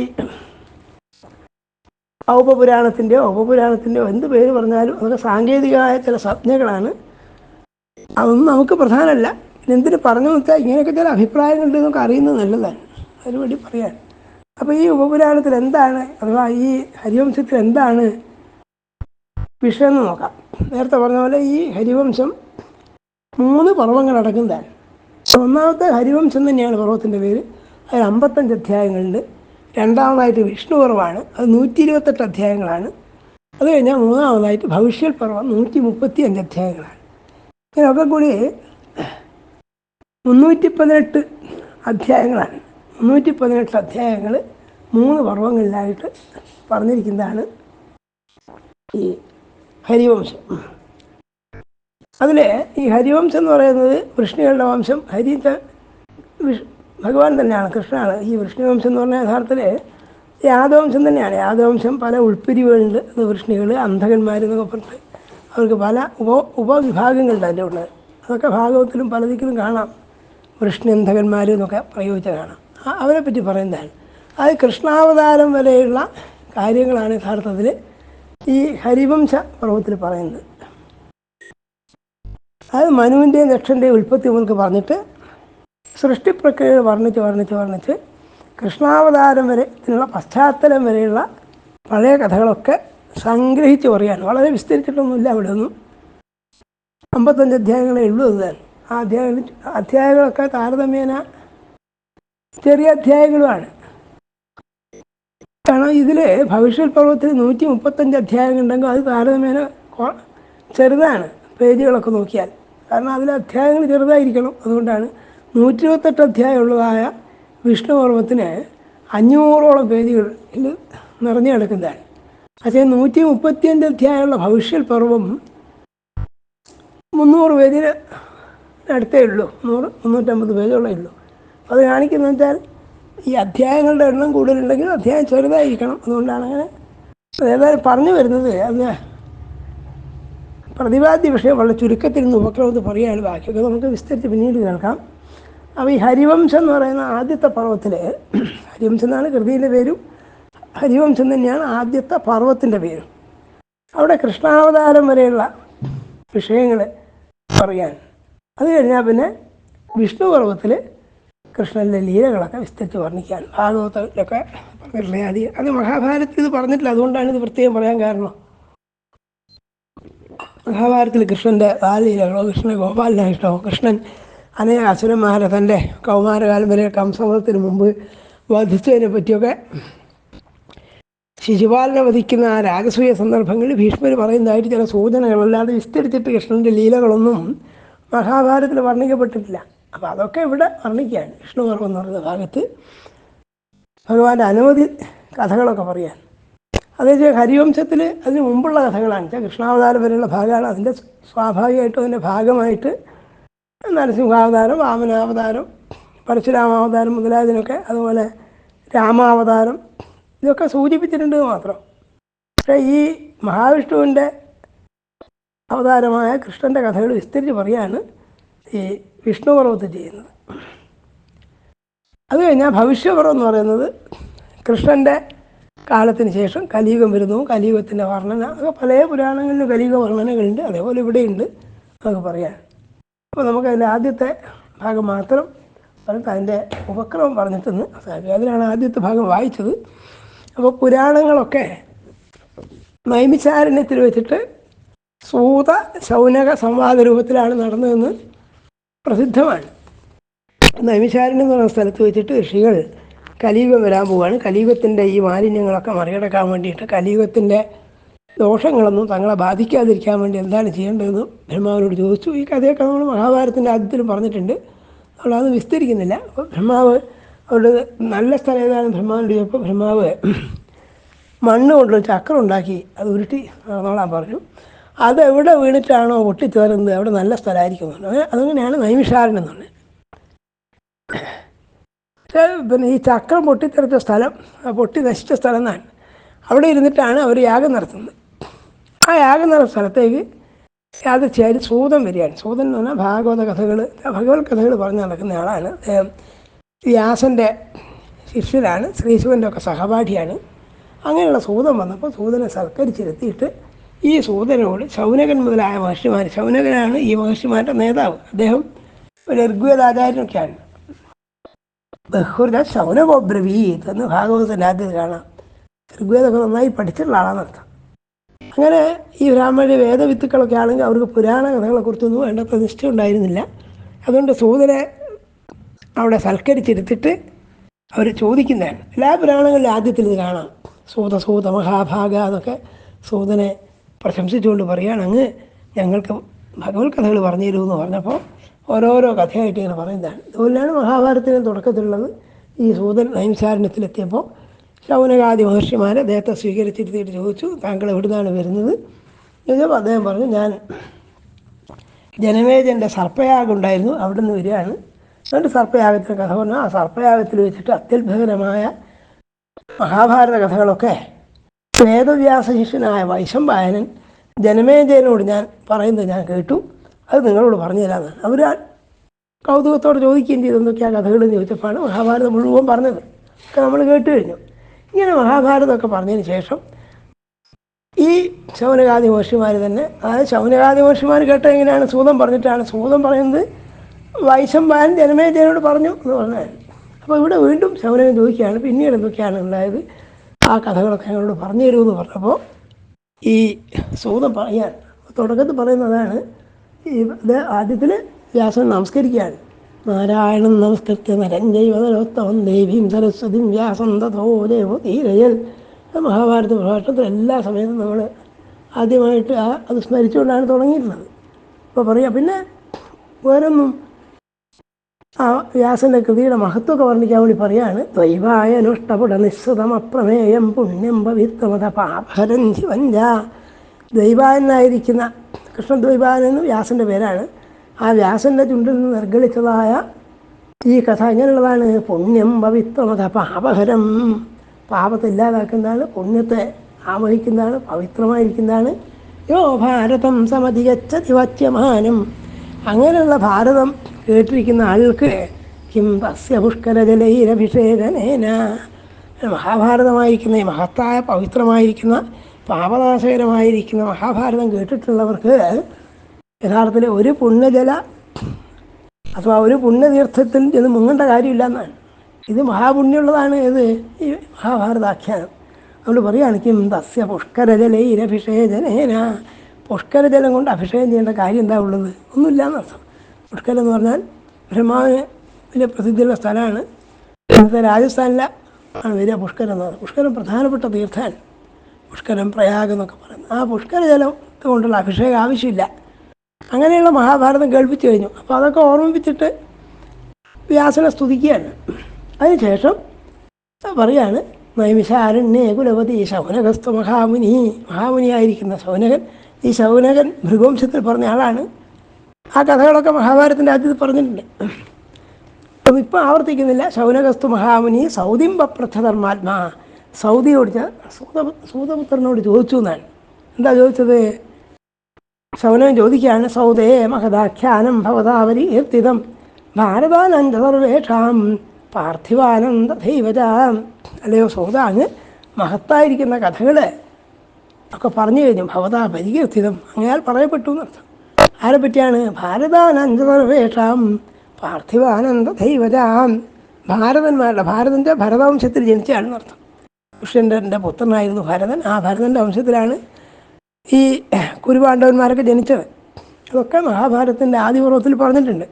ഔപപുരാണത്തിന്റെയോ ഉപപുരാണത്തിന്റെയോ എന്ത് പേര് പറഞ്ഞാലും അതൊക്കെ സാങ്കേതികമായ ചില സംജ്ഞകളാണ്. അതൊന്നും നമുക്ക് പ്രധാനമല്ല. എന്തിന് പറഞ്ഞു വെച്ചാൽ ഇങ്ങനെയൊക്കെ ചില അഭിപ്രായങ്ങളുണ്ട് നമുക്ക് അറിയുന്നത് നല്ലതാണ്. അതിനുവേണ്ടി പറയാൻ അപ്പോൾ ഈ ഉപപുരാണത്തിൽ എന്താണ്? അഥവാ ഈ ഹരിവംശത്തിൽ എന്താണ്? വിഷയം നോക്കാം. നേരത്തെ പറഞ്ഞ പോലെ ഈ ഹരിവംശം മൂന്ന് പർവങ്ങൾ അടക്കുന്നതാണ് ഒന്നാമത്തെ ഹരിവംശം തന്നെയാണ് പർവത്തിന്റെ പേര്. അതിൽ അമ്പത്തഞ്ച് അധ്യായങ്ങളുണ്ട്. രണ്ടാമതായിട്ട് വിഷ്ണു പർവമാണ്. അത് നൂറ്റി ഇരുപത്തെട്ട് അധ്യായങ്ങളാണ്. അത് കഴിഞ്ഞാൽ മൂന്നാമതായിട്ട് ഭവിഷ്യൽ പർവം നൂറ്റി മുപ്പത്തി അഞ്ച് അധ്യായങ്ങളാണ് ഇതിനൊക്കെ കൂടി മുന്നൂറ്റി പതിനെട്ട് അധ്യായങ്ങളാണ്. മുന്നൂറ്റി പതിനെട്ട് അധ്യായങ്ങൾ മൂന്ന് പർവങ്ങളിലായിട്ട് പറഞ്ഞിരിക്കുന്നതാണ് ഈ ഹരിവംശം. അതിൽ ഈ ഹരിവംശം എന്ന് പറയുന്നത് വൃഷ്ണികളുടെ വംശം. ഹരി ഭഗവാൻ തന്നെയാണ് കൃഷ്ണനാണ്. ഈ വൃഷ്ണിവംശം എന്ന് പറഞ്ഞാൽ യഥാർത്ഥത്തിൽ യാദവംശം തന്നെയാണ്. യാദവംശം പല ഉൾപ്പിരിവുകളുണ്ട് അത് വൃഷ്ണികൾ അന്ധകന്മാർ എന്നൊക്കെ പറഞ്ഞിട്ട് അവർക്ക് പല ഉപ ഉപവിഭാഗങ്ങളുണ്ട് അതിന്റെ ഉള്ളത് അതൊക്കെ ഭാഗവത്തിലും പലതിക്കലും കാണാം. വൃഷ്ണ്യന്ധകന്മാർ എന്നൊക്കെ പ്രയോഗിച്ച കാണാം. അവരെ പറ്റി പറയുന്നതാണ്. അത് കൃഷ്ണാവതാരം വരെയുള്ള കാര്യങ്ങളാണ് യഥാർത്ഥത്തിൽ ഈ ഹരിവംശ പർവത്തിൽ പറയുന്നത്. അത് മനുവിന്റെയും ദക്ഷന്റെയും ഉൽപ്പത്തി മുതൽക്ക് പറഞ്ഞിട്ട് സൃഷ്ടിപ്രക്രിയ വർണിച്ച് വർണിച്ച് വർണിച്ച് കൃഷ്ണാവതാരം വരെ ഇതിനുള്ള പശ്ചാത്തലം വരെയുള്ള പഴയ കഥകളൊക്കെ സംഗ്രഹിച്ച് പറയാണ് വളരെ വിസ്തരിച്ചിട്ടൊന്നുമില്ല അവിടെ ഒന്നും അമ്പത്തഞ്ച് അധ്യായങ്ങളേ ഉള്ളൂ തന്നെ. ആ അധ്യായങ്ങൾ അധ്യായങ്ങളൊക്കെ താരതമ്യേന ചെറിയ അധ്യായങ്ങളുമാണ്. കാരണം ഇതിൽ ഭവിഷ്യൽ പർവത്തിൽ നൂറ്റി മുപ്പത്തഞ്ച് അധ്യായങ്ങളുണ്ടെങ്കിൽ അത് താരതമ്യേന ചെറുതാണ് പേജുകളൊക്കെ നോക്കിയാൽ. കാരണം അതിലെ അധ്യായങ്ങൾ ചെറുതായിരിക്കണം. അതുകൊണ്ടാണ് നൂറ്റി ഇരുപത്തെട്ട് അധ്യായമുള്ളതായ വിഷ്ണു പർവത്തിന് അഞ്ഞൂറോളം പേജുകൾ നിറഞ്ഞു കിടക്കുന്നതാണ്. പക്ഷേ നൂറ്റി മുപ്പത്തിയഞ്ച് അധ്യായമുള്ള ഭവിഷ്യൽ പർവം മുന്നൂറ് പേജിന് അടുത്തേ ഉള്ളൂ. നൂറ് മുന്നൂറ്റമ്പത് പേജുള്ളേ ഉള്ളൂ. അത് കാണിക്കുന്നത് വെച്ചാൽ ഈ അധ്യായങ്ങളുടെ എണ്ണം കൂടുതലുണ്ടെങ്കിൽ അധ്യായം ചെറുതായിരിക്കണം. അതുകൊണ്ടാണ് അങ്ങനെ ഏതായാലും പറഞ്ഞു വരുന്നത് അന്ന് പ്രതിപാദ്യ വിഷയം വളരെ ചുരുക്കത്തിൽ നിന്ന് ഉപക്രമത്തിൽ പറയുകയാണ് ബാക്കിയൊക്കെ നമുക്ക് വിസ്തരിച്ച് പിന്നീട് കേൾക്കാം. അപ്പോൾ ഈ ഹരിവംശം എന്ന് പറയുന്ന ആദ്യത്തെ പർവത്തിൽ ഹരിവംശം എന്നാണ് കൃതിയുടെ പേരും. ഹരിവംശം തന്നെയാണ് ആദ്യത്തെ പർവത്തിന്റെ പേരും. അവിടെ കൃഷ്ണാവതാരം വരെയുള്ള വിഷയങ്ങൾ പറയാൻ. അത് കഴിഞ്ഞാൽ പിന്നെ വിഷ്ണു പർവത്തിൽ കൃഷ്ണന്റെ ലീലകളൊക്കെ വിസ്തരിച്ച് വർണിക്കാൻ. ഭാഗവതത്തിലൊക്കെ പറഞ്ഞിട്ടില്ല? അത് അത് മഹാഭാരതത്തിൽ ഇത് പറഞ്ഞിട്ടില്ല. അതുകൊണ്ടാണ് ഇത് പ്രത്യേകം പറയാൻ കാരണം. മഹാഭാരതത്തിൽ കൃഷ്ണന്റെ ബാലലീലകളോ ഗോപാലനെ ഇഷ്ടമോ? കൃഷ്ണൻ അനേക അസുരന്മാരെ തന്റെ കൗമാരകാലം വരെ കംസമതത്തിന് മുമ്പ് വധിച്ചതിനെ പറ്റിയൊക്കെ ശിശുപാലനെ വധിക്കുന്ന ആ രാജസൂയ സന്ദർഭങ്ങളിൽ ഭീഷ്മർ പറയുന്നതായിട്ട് ചില സൂചനകളല്ലാതെ വിസ്തരിച്ചിട്ട് കൃഷ്ണന്റെ ലീലകളൊന്നും മഹാഭാരതത്തിൽ വർണിക്കപ്പെട്ടിട്ടില്ല. അപ്പോൾ അതൊക്കെ ഇവിടെ വർണിക്കുകയാണ്. വിഷ്ണുപർവം എന്ന് പറയുന്ന ഭാഗത്ത് ഭഗവാന്റെ അനവധി കഥകളൊക്കെ പറയാൻ. അതേ ഹരിവംശത്തിൽ അതിന് മുമ്പുള്ള കഥകളാണ്. വെച്ചാൽ കൃഷ്ണാവതാരം വരെയുള്ള ഭാഗമാണ്. അതിന്റെ സ്വാഭാവികമായിട്ടും അതിന്റെ ഭാഗമായിട്ട് നരസിംഹാവതാരം വാമനാവതാരം പരശുരാമാവതാരം മുതലായതിനൊക്കെ അതുപോലെ രാമാവതാരം ഇതൊക്കെ സൂചിപ്പിച്ചിട്ടുണ്ട് മാത്രം. പക്ഷേ ഈ മഹാവിഷ്ണുവിന്റെ അവതാരമായ കൃഷ്ണന്റെ കഥകൾ വിസ്തരിച്ച് പറയാണ് ഈ വിഷ്ണു പർവത്തിൽ ചെയ്യുന്നത്. അത് കഴിഞ്ഞാൽ ഭവിഷ്യപർവം എന്ന് പറയുന്നത് കൃഷ്ണന്റെ കാലത്തിന് ശേഷം കലിയുഗം വരുന്നു. കലിയുഗത്തിന്റെ വർണന അതൊക്കെ പല പുരാണങ്ങളിലും കലിയുഗ വർണനകളുണ്ട്. അതേപോലെ ഇവിടെയുണ്ട് നമുക്ക് പറയാൻ അപ്പോൾ നമുക്ക് അതിന്റെ ആദ്യത്തെ ഭാഗം മാത്രം പറഞ്ഞിട്ട് അതിന്റെ ഉപക്രമം പറഞ്ഞിട്ടെന്ന് സാധിക്കും അതിനാണ് ആദ്യത്തെ ഭാഗം വായിച്ചത്. അപ്പോൾ പുരാണങ്ങളൊക്കെ നൈമിചാരണ്യത്തിൽ വെച്ചിട്ട് സൂത ശൗനക സംവാദ രൂപത്തിലാണ് നടന്നതെന്ന് പ്രസിദ്ധമാണ്. നൈമിശാരണ്യം എന്ന് പറയുന്ന സ്ഥലത്ത് വെച്ചിട്ട് ഋഷികൾ കലിയുഗം വരാൻ പോവുകയാണ്. കലിയുഗത്തിന്റെ ഈ മാലിന്യങ്ങളൊക്കെ മറികടക്കാൻ വേണ്ടിയിട്ട് കലിയുഗത്തിന്റെ ദോഷങ്ങളൊന്നും തങ്ങളെ ബാധിക്കാതിരിക്കാൻ വേണ്ടി എന്താണ് ചെയ്യേണ്ടതെന്ന് ബ്രഹ്മാവിനോട് ചോദിച്ചു. ഈ കഥയൊക്കെ നമ്മൾ മഹാഭാരതത്തിന്റെ ആദ്യത്തിൽ പറഞ്ഞിട്ടുണ്ട്. നമ്മളത് വിസ്തരിക്കുന്നില്ല. അപ്പോൾ ബ്രഹ്മാവ് അവരുടെ നല്ല സ്ഥലം ഏതാണ് ബ്രഹ്മാവിനോട് ചോദിച്ചപ്പോൾ ബ്രഹ്മാവ് മണ്ണ് കൊണ്ടൊരു ചക്രം ഉണ്ടാക്കി അത് ഉരുട്ടി നടന്നോളാൻ പറഞ്ഞു. അത് എവിടെ വീണിട്ടാണോ പൊട്ടിത്തേറുന്നത് അവിടെ നല്ല സ്ഥലമായിരിക്കും അങ്ങനെ അതങ്ങനെയാണ് നൈമിഷാരൻ എന്ന് പറഞ്ഞത് പക്ഷേ പിന്നെ ഈ ചക്രം പൊട്ടിത്തെറിച്ച സ്ഥലം പൊട്ടി നശിച്ച സ്ഥലം എന്നാണ്. അവിടെ ഇരുന്നിട്ടാണ് അവർ യാഗം നടത്തുന്നത്. ആ യാഗം നടന്ന സ്ഥലത്തേക്ക് ചേരി സൂതൻ വരികയാണ്. സൂതൻ എന്ന് പറഞ്ഞാൽ ഭാഗവത കഥകൾ ഭഗവത് കഥകൾ പറഞ്ഞു നടക്കുന്ന ആളാണ്. വ്യാസന്റെ ശിഷ്യനാണ് ശ്രീശിവന്റെ ഒക്കെ സഹപാഠിയാണ്. അങ്ങനെയുള്ള സൂതം വന്നപ്പോൾ സൂതനെ സൽക്കരിച്ചിരുത്തിയിട്ട് ഈ സൂതനോട് ശൗനകൻ മുതലായ മഹർഷിമാർ ശൗനകനാണ് ഈ മഹർഷിമാരുടെ നേതാവ്. അദ്ദേഹം ഒരു ഋഗ്വേദാചാര്യനൊക്കെയാണ്. ബഹുര ശൗനകോബ്രവീത് എന്ന് ഭാഗവതത്തിന്റെ ആദ്യത്തിൽ കാണാം. ഋഗ്വേദമൊക്കെ നന്നായി പഠിച്ചിട്ടുള്ള ആളാണെന്നർത്ഥം അങ്ങനെ ഈ ബ്രാഹ്മണ വേദവിത്തുക്കളൊക്കെ ആണെങ്കിൽ അവർക്ക് പുരാണ കഥകളെക്കുറിച്ചൊന്നും വേണ്ട പ്രതിഷ്ഠ ഉണ്ടായിരുന്നില്ല. അതുകൊണ്ട് സൂതനെ അവിടെ സൽക്കരിച്ചിരുത്തിട്ട് അവർ ചോദിക്കുന്നതാണ്. എല്ലാ പുരാണങ്ങളിലും ആദ്യത്തിൽ ഇത് കാണാം. സൂത സൂത മഹാഭാഗ എന്നൊക്കെ സൂതനെ പ്രശംസിച്ചുകൊണ്ട് പറയുകയാണ് അങ്ങ് ഞങ്ങൾക്ക് ഭഗവത് കഥകൾ പറഞ്ഞു തരുമെന്ന് പറഞ്ഞപ്പോൾ ഓരോരോ കഥയായിട്ട് ഇങ്ങനെ പറയുന്നതാണ്. ഇതുപോലെയാണ് മഹാഭാരതത്തിന്റെ തുടക്കത്തിലുള്ളത്. ഈ സൂതൻ നൈംസാരണത്തിലെത്തിയപ്പോൾ ശൗനകാദി മഹർഷിമാരെ അദ്ദേഹത്തെ സ്വീകരിച്ചിരുത്തിയിട്ട് ചോദിച്ചു താങ്കൾ എവിടുന്നാണ് വരുന്നത്? ചോദിച്ചപ്പോൾ അദ്ദേഹം പറഞ്ഞു ഞാൻ ജനമേജന്റെ സർപ്പയാഗം ഉണ്ടായിരുന്നു അവിടെ നിന്ന് വരികയാണ്. എന്നിട്ട് സർപ്പയാഗത്തിന്റെ കഥ പറഞ്ഞു. ആ സർപ്പയാഗത്തിൽ വെച്ചിട്ട് അത്യത്ഭുതകരമായ മഹാഭാരത കഥകളൊക്കെ വേദവ്യാസ ശിഷ്യനായ വൈശംപായനൻ ജനമേജയനോട് ഞാൻ പറയുന്നത് ഞാൻ കേട്ടു. അത് നിങ്ങളോട് പറഞ്ഞു തരാമെന്നാണ്. അവർ കൗതുകത്തോടെ ചോദിക്കുകയും ചെയ്തു. എന്തൊക്കെയാണ് കഥകളെന്ന് ചോദിച്ചപ്പോഴാണ് മഹാഭാരതം മുഴുവൻ പറഞ്ഞത്. ഒക്കെ നമ്മൾ കേട്ട് കഴിഞ്ഞു. ഇങ്ങനെ മഹാഭാരതമൊക്കെ പറഞ്ഞതിന് ശേഷം ഈ ശൗനകാദി മഹർഷിമാർ തന്നെ അതായത് ശൗനകാദി മഹർഷിമാർ കേട്ട എങ്ങനെയാണ് സൂതം പറഞ്ഞിട്ടാണ് സൂതം പറയുന്നത്? വൈശംപായൻ ജനമേജയനോട് പറഞ്ഞു എന്ന് പറഞ്ഞാൽ അപ്പോൾ ഇവിടെ വീണ്ടും ശൗനകൻ ചോദിക്കുകയാണ് പിന്നീട് എന്തൊക്കെയാണ് ഉണ്ടായത്? ആ കഥകളൊക്കെ ഞങ്ങളോട് പറഞ്ഞു തരുമെന്ന് പറഞ്ഞപ്പോൾ ഈ സൂതം പറയാൻ തുടക്കത്തിൽ പറയുന്നതാണ് ഈ ആദ്യത്തിൽ വ്യാസൻ നമസ്കരിക്കുകയാണ് നാരായണൻ നമസ്കൃത്യ നരഞ്ജൈവതലോത്തമം ദേവീം സരസ്വതിയും വ്യാസം തഥോ ദേവോ തീരയൽ മഹാഭാരത പ്രഭാഷണത്തിൽ എല്ലാ സമയത്തും നമ്മൾ ആദ്യമായിട്ട് ആ അത് സ്മരിച്ചുകൊണ്ടാണ് തുടങ്ങിയിട്ടുള്ളത് അപ്പോൾ പറയുക പിന്നെ വേറൊന്നും ആ വ്യാസന്റെ കൃതിയുടെ മഹത്വമൊക്കെ വർണിക്കാൻ വേണ്ടി പറയാണ്. ദൈവായ അനുഷ്ടപുട നിസ്സൃതം അപ്രമേയം പുണ്യം പവിത്രമത പാപഹരം ശിവഞ്ച ദ്വൈവായനായിരിക്കുന്ന കൃഷ്ണദ്വൈവായൻ എന്ന് വ്യാസന്റെ പേരാണ്. ആ വ്യാസന്റെ ചുണ്ടിൽ നിന്ന് നിർഗളിച്ചതായ ഈ കഥ എങ്ങനെയുള്ളതാണ്? പുണ്യം പവിത്രമത പാപഹരം. പാപത്തെ ഇല്ലാതാക്കുന്നതാണ് പുണ്യത്തെ ആവഹിക്കുന്നതാണ് പവിത്രമായിരിക്കുന്നതാണ്. യോ ഭാരതം സമധികച്ചതി വാച്യമാനം അങ്ങനെയുള്ള ഭാരതം കേട്ടിരിക്കുന്ന ആൾക്ക് കിം തസ്യ പുഷ്കരജലൈരഭിഷേകനേന മഹാഭാരതമായിരിക്കുന്ന മഹത്തായ പവിത്രമായിരിക്കുന്ന പാപനാശകരമായിരിക്കുന്ന മഹാഭാരതം കേട്ടിട്ടുള്ളവർക്ക് യഥാർത്ഥത്തിൽ ഒരു പുണ്യജല അഥവാ ഒരു പുണ്യതീർത്ഥത്തിൽ ഇത് മുങ്ങേണ്ട കാര്യമില്ല എന്നാണ്. ഇത് മഹാപുണ്യമുള്ളതാണ് ഏത് ഈ മഹാഭാരതാഖ്യാനം അതുകൊണ്ട് പറയുകയാണ് കിം തസ്യ പുഷ്കരജലൈരഭിഷേചനേന പുഷ്കരജലം കൊണ്ട് അഭിഷേകം ചെയ്യേണ്ട കാര്യം എന്താ ഉള്ളത്? ഒന്നുമില്ല എന്നർത്ഥം. പുഷ്കരം എന്ന് പറഞ്ഞാൽ ബ്രഹ്മാവിന് വലിയ പ്രസിദ്ധിയുള്ള സ്ഥലമാണ്. ഇന്നത്തെ രാജസ്ഥാനിലെ ആണ് വരിക പുഷ്കരം എന്ന് പറയുന്നത്. പുഷ്കരം പ്രധാനപ്പെട്ട തീർത്ഥാണ് പുഷ്കരം പ്രയാഗ് എന്നൊക്കെ പറയുന്നത്. ആ പുഷ്കര ജലം കൊണ്ടുള്ള അഭിഷേകം ആവശ്യമില്ല. അങ്ങനെയുള്ള മഹാഭാരതം കേൾപ്പിച്ചു കഴിഞ്ഞു. അപ്പോൾ അതൊക്കെ ഓർമ്മിപ്പിച്ചിട്ട് വ്യാസനെ സ്തുതിക്കുകയാണ്. അതിനുശേഷം പറയാണ് നൈമിഷാരണ്യേ കുലപതി ശൗനകസ്തു മഹാമുനി. മഹാമുനിയായിരിക്കുന്ന ശൗനകൻ ഈ ശൗനകൻ ഭൃഗവംശത്തിൽ പറഞ്ഞ ആളാണ്. ആ കഥകളൊക്കെ മഹാഭാരതത്തിന്റെ ആദ്യത്തിൽ പറഞ്ഞിട്ടുണ്ട്. അപ്പം ഇപ്പം ആവർത്തിക്കുന്നില്ല. ശൗനകസ്തു മഹാമുനി സൗദിംബ പ്രഥധർമാത്മാ സൗദിയോട് സൂത സൂതപുത്രനോട് ചോദിച്ചു എന്നാണ്. എന്താ ചോദിച്ചത്? ശൗനം ചോദിക്കുകയാണ് സൗദേ മഹദാഖ്യാനം ഭവതാവരി എത്തിതം ഭാരതാനന്ദ സർവേഷാം പാർത്ഥിവാനന്ദ ദൈവജാം അല്ലയോ സൗദ അങ്ങ് മഹത്തായിരിക്കുന്ന കഥകൾ ഒക്കെ പറഞ്ഞു കഴിഞ്ഞു. ഭവതാ പരികീർത്തിതം അങ്ങയാൽ പറയപ്പെട്ടു എന്നർത്ഥം ആരെ പറ്റിയാണ് ഭാരതാനന്ദ സർവേഷാം പാർത്ഥിവാനന്ദ ദൈവജാം. ഭാരതന്മാരുടെ ഭാരതന്റെ ഭരതവംശത്തിൽ ജനിച്ചയാണെന്നർത്ഥം കൃഷ്ണന്റെ പുത്രനായിരുന്നു ഭരതൻ. ആ ഭരതന്റെ വംശത്തിലാണ് ഈ കുരുപാണ്ഡവന്മാരൊക്കെ ജനിച്ചത്. അതൊക്കെ മഹാഭാരതത്തിന്റെ ആദിപർവത്തിൽ പറഞ്ഞിട്ടുണ്ട്.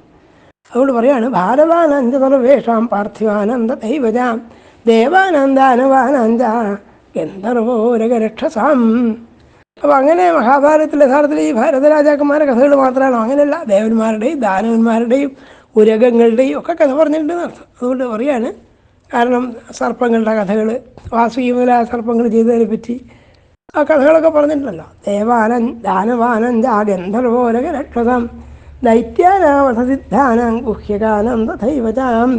അതുകൊണ്ട് പറയാണ് ഭാരതാനന്ദ സർവേഷാം പാർത്ഥിവാനന്ദ ദൈവജാം. ദേവാനന്ദാനവാനന്ദ ഗന്ധർവോരകരക്ഷസാം. അപ്പോൾ അങ്ങനെ മഹാഭാരതത്തിൽ യഥാർത്ഥത്തിൽ ഈ ഭാരതരാജാക്കന്മാരുടെ കഥകൾ മാത്രമാണോ. അങ്ങനെയല്ല ദേവന്മാരുടെയും ദാനവന്മാരുടെയും ഉരകങ്ങളുടെയും ഒക്കെ കഥ പറഞ്ഞിട്ടുണ്ടെന്ന് അർത്ഥം. അതുകൊണ്ട് പറയാണ് കാരണം സർപ്പങ്ങളുടെ കഥകൾ വാസുകി മുതലായ സർപ്പങ്ങൾ ചെയ്തതിനെ പറ്റി ആ കഥകളൊക്കെ പറഞ്ഞിട്ടുണ്ടല്ലോ. ദേവാനൻ ദാനവാനൻ ജാഗന്ധർവോലക രക്ഷതം ദൈത്യാനാമസിദ്ധാനം ഗുഹ്യകാനം തഥൈവചാം.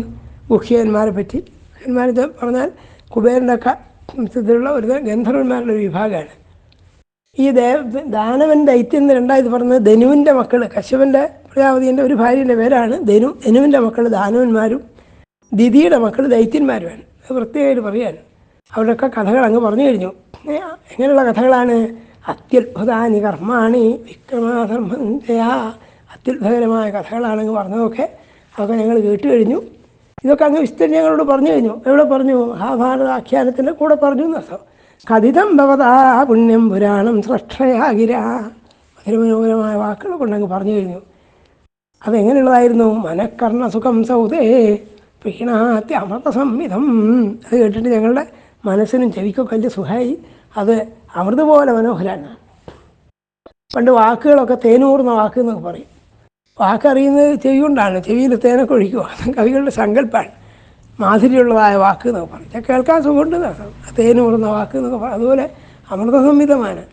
ഗുഹ്യന്മാരെ പറ്റി ഗുഹ്യന്മാരെ പറഞ്ഞാൽ കുബേരന്റെ ഒക്കെ ഒരു ഗന്ധർവന്മാരുടെ ഒരു വിഭാഗമാണ്. ഈ ദേവ ദാനവൻ ദൈത്യം രണ്ടായത് പറഞ്ഞത് ധനുവിന്റെ മക്കൾ കശ്യപന്റെ പ്രജാപതിന്റെ ഒരു ഭാര്യയുടെ പേരാണ് ധനു. ധനുവിന്റെ മക്കൾ ദാനവന്മാരും ദിതിയുടെ മക്കൾ ദൈത്യന്മാരുമാണ്. അത് പ്രത്യേകമായിട്ട് പറയാൻ. അവരുടെയൊക്കെ കഥകൾ അങ്ങ് പറഞ്ഞു കഴിഞ്ഞു. എങ്ങനെയുള്ള കഥകളാണ്? അത്യത്ഭുതാനി കർമാണി വിക്രമാധർമ്മന്തയാ അത്യുത്ഭുതകരമായ കഥകളാണ് അങ്ങ് പറഞ്ഞതൊക്കെ അതൊക്കെ ഞങ്ങൾ കേട്ട് കഴിഞ്ഞു. ഇതൊക്കെ അങ്ങ് വിസ്തരി ഞങ്ങളോട് പറഞ്ഞു കഴിഞ്ഞു. എവിടെ പറഞ്ഞു? മഹാഭാരത ആഖ്യാനത്തിന്റെ കൂടെ പറഞ്ഞു എന്നർത്ഥം. കഥിതം ഭവതാ പുണ്യം പുരാണം സ്രക്ഷയാകിര മനോഹരമായ വാക്കുകൾ കൊണ്ടങ്ങ് പറഞ്ഞു കഴിഞ്ഞു. അതെങ്ങനെയുള്ളതായിരുന്നു? മനക്കർണ സുഖം സൗദേ പ്രീണാത്യ അമൃത സംവിധം അത് കേട്ടിട്ട് ഞങ്ങളുടെ മനസ്സിനും ചെവിക്കൊക്കെ വലിയ സുഖമായി അത് അമൃത പോലെ മനോഹരമാണ് പണ്ട് വാക്കുകളൊക്കെ തേനൂർന്ന വാക്ക് എന്നൊക്കെ പറയും. വാക്കറിയുന്നത് ചെവി കൊണ്ടാണ്. ചെവിയിൽ തേനൊക്കെ ഒഴിക്കുക. കവികളുടെ സങ്കല്പമാണ് മാധുര്യമുള്ളതായ വാക്ക് എന്നൊക്കെ പറയും കേൾക്കാൻ സുഖമുണ്ട്. തേന് തേനൂർന്ന വാക്ക് എന്നൊക്കെ പറയും അതുപോലെ അമൃത സംവിധമാണ്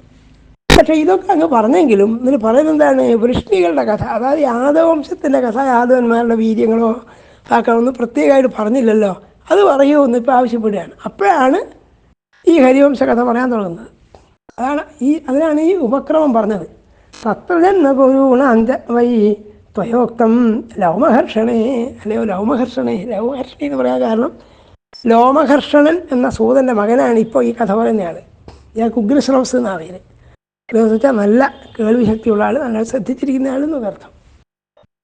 പക്ഷേ ഇതൊക്കെ അങ്ങ് പറഞ്ഞെങ്കിലും ഇതിൽ പറയുന്നത് എന്താണ് വൃഷ്ണികളുടെ കഥ. അതായത് യാദവംശത്തിന്റെ കഥ യാദവന്മാരുടെ വീര്യങ്ങളോ താക്കളൊന്നും പ്രത്യേകമായിട്ട് പറഞ്ഞില്ലല്ലോ. അത് പറയുമോ എന്ന് ഇപ്പോൾ ആവശ്യപ്പെടുകയാണ്. അപ്പോഴാണ് ഈ ഹരിവംശ കഥ പറയാൻ തുടങ്ങുന്നത്. അതാണ് ഈ അതിനാണ് ഈ ഉപക്രമം പറഞ്ഞത്. തത്രജൻ ഗുരുണ അന്ത വൈ ത്വയോക്തം ലൗമഹർഷണേ അല്ലയോ ലൗമഹർഷണേ ലൗമഹർഷണി എന്ന് പറയാൻ കാരണം ലോമഹർഷണൻ എന്ന സൂതന്റെ മകനാണ് ഇപ്പോൾ ഈ കഥ പറയുന്നയാൾ ഇയാൾക്ക് ഉഗ്രശ്രവസ് എന്നാണ് പേര്. എന്ന് വെച്ചാൽ നല്ല കേൾവി ശക്തിയുള്ള ആൾ നല്ല ശ്രദ്ധിച്ചിരിക്കുന്ന ആൾ എന്നൊക്കെ അർത്ഥം.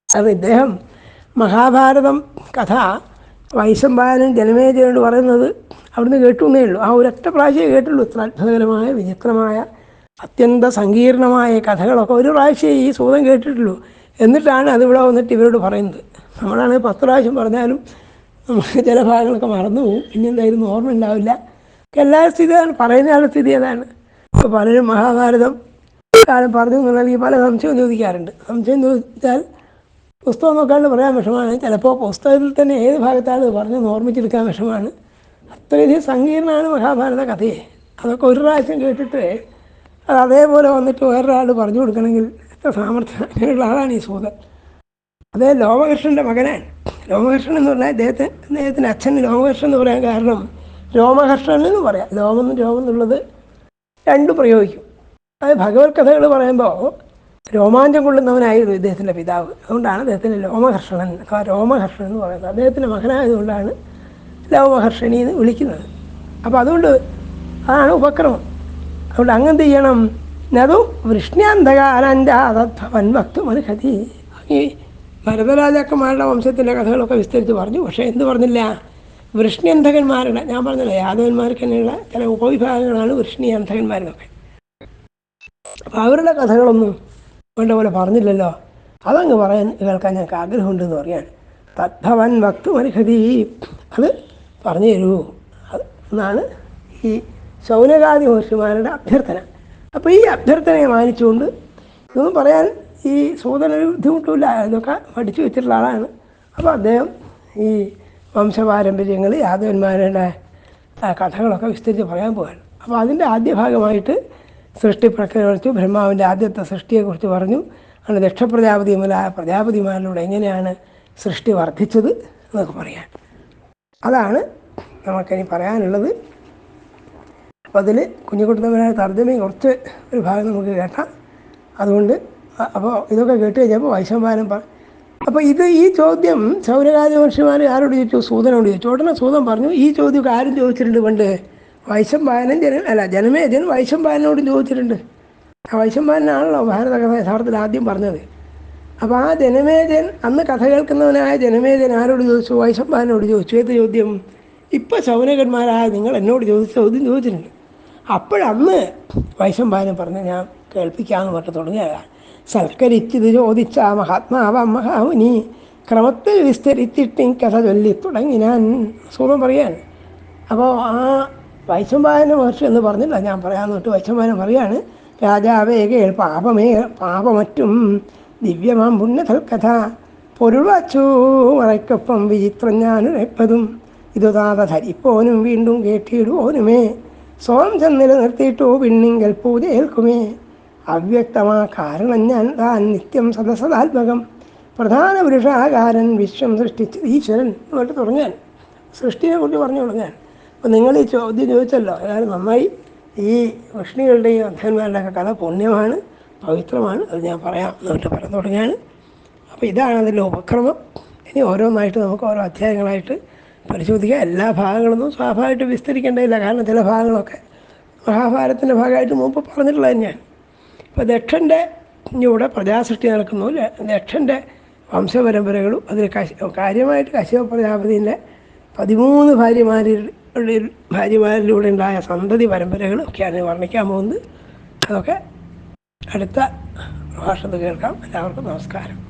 കാരണം ഇദ്ദേഹം മഹാഭാരതം കഥ വൈശംപായനൻ ജനമേജയോട് പറയുന്നത് അവിടുന്ന് കേട്ടുന്നേ ഉള്ളൂ. ആ ഒരൊറ്റ പ്രാവശ്യമേ കേട്ടുള്ളൂ. ഇത്ര അത്ഭുതകരമായ വിചിത്രമായ അത്യന്ത സങ്കീർണമായ കഥകളൊക്കെ ഒരു പ്രാവശ്യമേ ഈ സൂതം കേട്ടിട്ടുള്ളൂ. എന്നിട്ടാണ് അതിവിടെ വന്നിട്ട് ഇവരോട് പറയുന്നത്. നമ്മളാണെങ്കിൽ പത്ത് പ്രാവശ്യം പറഞ്ഞാലും നമുക്ക് ചില ഭാഗങ്ങളൊക്കെ മറന്നു പോകും പിന്നെ എന്തായിരുന്നു ഓർമ്മ ഉണ്ടാവില്ല. എല്ലാ സ്ഥിതി അതാണ് പറയുന്ന ആളുടെ സ്ഥിതി അതാണ്. ഇപ്പോൾ പലരും മഹാഭാരതം കാലം പറഞ്ഞു എന്നുണ്ടെങ്കിൽ പല സംശയം ചോദിക്കാറുണ്ട്. സംശയം ചോദിച്ചാൽ പുസ്തകം നോക്കാണ്ട് പറയാൻ വിഷമാണ് ചിലപ്പോൾ പുസ്തകത്തിൽ തന്നെ ഏത് ഭാഗത്താണ് പറഞ്ഞതെന്ന് ഓർമ്മിച്ചെടുക്കാൻ വിഷമാണ് അത്രയധികം സങ്കീർണമാണ് മഹാഭാരത കഥയെ. അതൊക്കെ ഒരു പ്രാവശ്യം കേട്ടിട്ട് അത് അതേപോലെ വന്നിട്ട് വേറൊരാൾ പറഞ്ഞു കൊടുക്കണമെങ്കിൽ സാമർഥ്യം അങ്ങനെയുള്ള ഈ സൂതൻ. അതേ ലോമകൃഷ്ണന്റെ മകനാണ്. ലോമകൃഷ്ണൻ എന്ന് പറഞ്ഞാൽ അദ്ദേഹത്തെ അദ്ദേഹത്തിന്റെ അച്ഛൻ ലോമകൃഷ്ണൻ എന്ന് പറയാൻ കാരണം രോമകൃഷ്ണൻ എന്ന് പറയാം. ലോമെന്നും രോമം എന്നുള്ളത് രണ്ടും പ്രയോഗിക്കും. അത് ഭഗവത് കഥകൾ പറയുമ്പോൾ രോമാഞ്ചം കൊള്ളുന്നവനായിരുന്നു ഇദ്ദേഹത്തിന്റെ പിതാവ്. അതുകൊണ്ടാണ് അദ്ദേഹത്തിന്റെ ലോമഹർഷണൻ അഥവാ രോമഹർഷണൻ എന്ന് പറയുന്നത്. അദ്ദേഹത്തിന്റെ മകനായതുകൊണ്ടാണ് ലോമഹർഷണി എന്ന് വിളിക്കുന്നത്. അപ്പോൾ അതുകൊണ്ട് അതാണ് ഉപക്രമം. അതുകൊണ്ട് അങ്ങനെ ചെയ്യണം? നതു വൃഷ്ണ്യാന്തകാനഞ്ചാതത്വൻ ഭക്തുമർഹതി ഈ ഭരതരാജാക്കന്മാരുടെ വംശത്തിന്റെ കഥകളൊക്കെ വിസ്തരിച്ച് പറഞ്ഞു. പക്ഷേ എന്ത് പറഞ്ഞില്ല? വൃഷ്ണ്യന്ധകന്മാരുടെ ഞാൻ പറഞ്ഞില്ല യാദവന്മാർക്ക് തന്നെയുള്ള ചില ഉപവിഭാഗങ്ങളാണ് വൃഷ്ണിയന്ധകന്മാരെന്നൊക്കെ അപ്പോൾ അവരുടെ കഥകളൊന്നും വേണ്ട പോലെ പറഞ്ഞില്ലല്ലോ. അതങ്ങ് പറയാൻ കേൾക്കാൻ ഞങ്ങൾക്ക് ആഗ്രഹമുണ്ടെന്ന് പറയാൻ. തദ്ഭവൻ ഭക്തുമർഹതി അത് പറഞ്ഞു തരൂ. എന്നാണ് ഈ ശൗനകാദി മഹർഷിമാരുടെ അഭ്യർത്ഥന. അപ്പോൾ ഈ അഭ്യർത്ഥനയെ മാനിച്ചുകൊണ്ട് ഇതൊന്നും പറയാൻ ഈ സൂതനൊരു ബുദ്ധിമുട്ടില്ല ഇതൊക്കെ പഠിച്ചു വെച്ചിട്ടുള്ള ആളാണ്. അപ്പോൾ അദ്ദേഹം ഈ വംശപാരമ്പര്യങ്ങൾ യാദവന്മാരുടെ കഥകളൊക്കെ വിസ്തരിച്ച് പറയാൻ പോവാണ്. അപ്പോൾ അതിന്റെ ആദ്യ ഭാഗമായിട്ട് സൃഷ്ടി പ്രക്രിയയെക്കുറിച്ച് ബ്രഹ്മാവിന്റെ ആദ്യത്തെ സൃഷ്ടിയെക്കുറിച്ച് പറഞ്ഞു. അങ്ങനെ ദക്ഷപ്രജാപതി മുതലായ പ്രജാപതിമാരിലൂടെ എങ്ങനെയാണ് സൃഷ്ടി വർദ്ധിച്ചത് എന്നൊക്കെ പറയാൻ. അതാണ് നമുക്കിനി പറയാനുള്ളത്. അപ്പോൾ അതിൽ കുഞ്ഞുകുട്ടത്തമ്മനായ തർജമയും കുറച്ച് ഒരു ഭാഗം നമുക്ക് കേട്ടാം അതുകൊണ്ട് അപ്പോൾ ഇതൊക്കെ കേട്ട് കഴിഞ്ഞപ്പോൾ വൈശംപാലൻ പറ അപ്പോൾ ഇത് ഈ ചോദ്യം സൗരരാജവംശിമാർ ആരോട് ചോദിച്ചു? സൂതനോട് ചോദിച്ചു. ഉടനെ സൂതൻ പറഞ്ഞു ഈ ചോദ്യമൊക്കെ ആരും ചോദിച്ചിട്ടുണ്ട് പണ്ട്. വൈശംപാലൻ ജന അല്ല ജനമേജൻ വൈശംപാലനോടും ചോദിച്ചിട്ടുണ്ട്. ആ വൈശംപാലനാണല്ലോ ഭാരതകഥ യഥാർത്ഥത്തിൽ ആദ്യം പറഞ്ഞത്. അപ്പോൾ ആ ജനമേജൻ അന്ന് കഥ കേൾക്കുന്നവനായ ജനമേജൻ ആരോട് ചോദിച്ചു? വൈശംപാലനോട് ചോദിച്ചു. ഏത് ചോദ്യം? ഇപ്പോൾ ശൗനകന്മാരായ നിങ്ങൾ എന്നോട് ചോദിച്ച ചോദ്യം ചോദിച്ചിട്ടുണ്ട്. അപ്പോഴന്ന് വൈശംപാലൻ പറഞ്ഞ് ഞാൻ കേൾപ്പിക്കാമെന്ന് പറഞ്ഞ് തുടങ്ങിയതാണ് സൽക്കരിച്ചിത് ചോദിച്ച മഹാത്മാവാം മഹാമുനി. ക്രമത്തിൽ വിസ്തരിച്ചിട്ട് കഥ ചൊല്ലി തുടങ്ങി ഞാൻ സൂപം പറയാൻ. അപ്പോൾ ആ വൈശംപായന മഹർഷി എന്ന് പറഞ്ഞില്ല. ഞാൻ പറയാമെന്ന് തൊട്ട് വൈശംപായനം പറയാണ് രാജാവേ കേൾ പാപമേ പാപമറ്റും ദിവ്യമാം പുണ്യതൽ കഥ. പൊരുൾവച്ചു മറയ്ക്കൊപ്പം വിചിത്രം ഞാനുരപ്പതും ഇതു താത ധരിപ്പോനും വീണ്ടും കേട്ടിടുവോനുമേ. സ്വയം ചെന്നില നിർത്തിയിട്ടോ പിണ്ണിങ്കൽ പൂതേൽക്കുമേ. അവ്യക്തമാ കാരണം ഞാൻ താൻ നിത്യം സദസദാത്മകം. പ്രധാന പുരുഷാകാരൻ വിശ്വം സൃഷ്ടിച്ചത് ഈശ്വരൻ എന്നിട്ട് തുടങ്ങാൻ. സൃഷ്ടിയെ കുറിച്ച് പറഞ്ഞു തുടങ്ങാൻ. അപ്പോൾ നിങ്ങൾ ഈ ചോദ്യം ചോദിച്ചല്ലോ. അതായത് നന്നായി ഈ വൃഷ്ണികളുടെയും അധ്യന്മാരുടെ ഒക്കെ കഥ പുണ്യമാണ് പവിത്രമാണ്. അത് ഞാൻ പറയാം എന്നിട്ട് പറഞ്ഞു തുടങ്ങാൻ. അപ്പോൾ ഇതാണ് അതിന്റെ ഉപക്രമം. ഇനി ഓരോന്നായിട്ട് നമുക്ക് ഓരോ അധ്യായങ്ങളായിട്ട് പരിശോധിക്കാം എല്ലാ ഭാഗങ്ങളൊന്നും സ്വാഭാവികമായിട്ട് വിസ്തരിക്കേണ്ടതില്ല. കാരണം ചില ഭാഗങ്ങളൊക്കെ മഹാഭാരതത്തിന്റെ ഭാഗമായിട്ട് മുമ്പ് പറഞ്ഞിട്ടുള്ളത് ഞാൻ ഇപ്പോൾ ദക്ഷന്റെ ഇവിടെ പ്രജാസൃഷ്ടി നടക്കുന്നു. ദക്ഷന്റെ വംശപരമ്പരകളും അതിൽ കശ കാര്യമായിട്ട് കശ്യപ പ്രജാപതിന്റെ പതിമൂന്ന് ഭാര്യമാരിൽ ഭാര്യമാരിലൂടെ ഉണ്ടായ സന്തതി പരമ്പരകളും ഒക്കെയാണ് വർണിക്കാൻ പോകുന്നത്. അതൊക്കെ അടുത്ത പ്രഭാഷണത്തിൽ കേൾക്കാം. എല്ലാവർക്കും നമസ്കാരം.